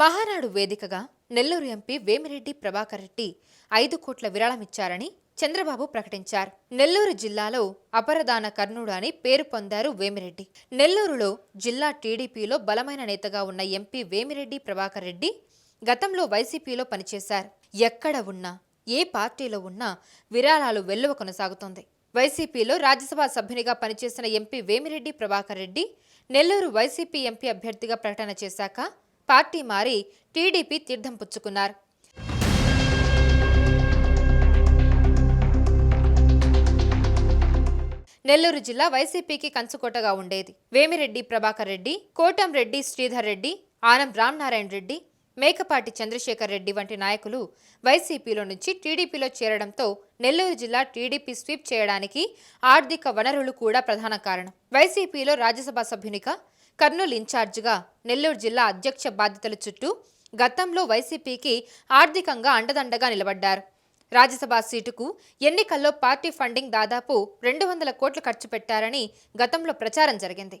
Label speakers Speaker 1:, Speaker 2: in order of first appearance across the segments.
Speaker 1: మహానాడు వేదికగా నెల్లూరు ఎంపీ వేమిరెడ్డి ప్రభాకర్ రెడ్డి ఐదు కోట్ల విరాళమిచ్చారని చంద్రబాబు ప్రకటించారు. నెల్లూరు జిల్లాలో అపరదాన కర్ణుడు అని పేరు పొందారు వేమిరెడ్డి. నెల్లూరులో జిల్లా టీడీపీలో బలమైన నేతగా ఉన్న ఎంపీ వేమిరెడ్డి ప్రభాకర్ రెడ్డి గతంలో వైసీపీలో పనిచేశారు. ఎక్కడ ఉన్నా ఏ పార్టీలో ఉన్నా విరాళాలు వెల్లువ కొనసాగుతోంది. వైసీపీలో రాజ్యసభ సభ్యునిగా పనిచేసిన MP Vemireddy Prabhakar Reddy Nellore YCP MP అభ్యర్థిగా ప్రకటన చేశాక పార్టీ మారి టీడీపీ తీర్థం పుచ్చుకున్నారు. నెల్లూరు జిల్లా వైసీపీకి కంచుకోటగా ఉండేది. వేమిరెడ్డి ప్రభాకర్ రెడ్డి కోటంరెడ్డి శ్రీధర్ రెడ్డి ఆనం రామనారాయణ రెడ్డి మేకపాటి చంద్రశేఖర్ రెడ్డి వంటి నాయకులు వైసీపీలో నుంచి టీడీపీలో చేరడంతో నెల్లూరు జిల్లా టీడీపీ స్వీప్ చేయడానికి ఆర్థిక వనరులు కూడా ప్రధాన కారణం. వైసీపీలో రాజ్యసభ సభ్యునిగా కర్నూలు ఇన్ఛార్జిగా నెల్లూరు జిల్లా అధ్యక్ష బాధ్యతల చుట్టూ గతంలో వైసీపీకి ఆర్థికంగా అండదండగా నిలబడ్డారు. రాజ్యసభ సీటుకు ఎన్నికల్లో పార్టీ ఫండింగ్ దాదాపు రెండు వందల కోట్లు ఖర్చు పెట్టారని గతంలో ప్రచారం జరిగింది.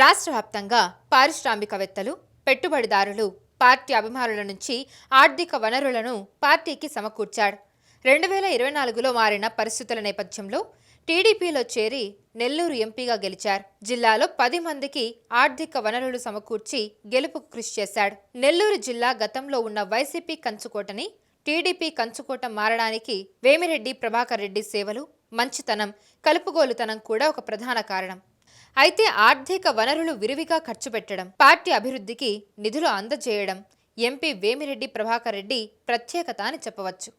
Speaker 1: రాష్ట్ర వ్యాప్తంగా పారిశ్రామికవేత్తలు పెట్టుబడిదారులు పార్టీ అభిమానుల నుంచి ఆర్థిక వనరులను పార్టీకి సమకూర్చాడు. రెండు వేల ఇరవై నాలుగులో మారిన పరిస్థితుల నేపథ్యంలో టీడీపీలో చేరి నెల్లూరు ఎంపీగా గెలిచారు. జిల్లాలో పది మందికి ఆర్థిక వనరులు సమకూర్చి గెలుపుకు కృషి చేశాడు. నెల్లూరు జిల్లా గతంలో ఉన్న వైసీపీ కంచుకోటని టీడీపీ కంచుకోట మారడానికి వేమిరెడ్డి ప్రభాకర్ రెడ్డి సేవలు మంచితనం కలుపుగోలుతనం కూడా ఒక ప్రధాన కారణం. అయితే ఆర్థిక వనరులు విరివిగా ఖర్చు పెట్టడం పార్టీ అభివృద్ధికి నిధులు అందజేయడం ఎంపీ వేమిరెడ్డి ప్రభాకర్ రెడ్డి ప్రత్యేకత అని చెప్పవచ్చు.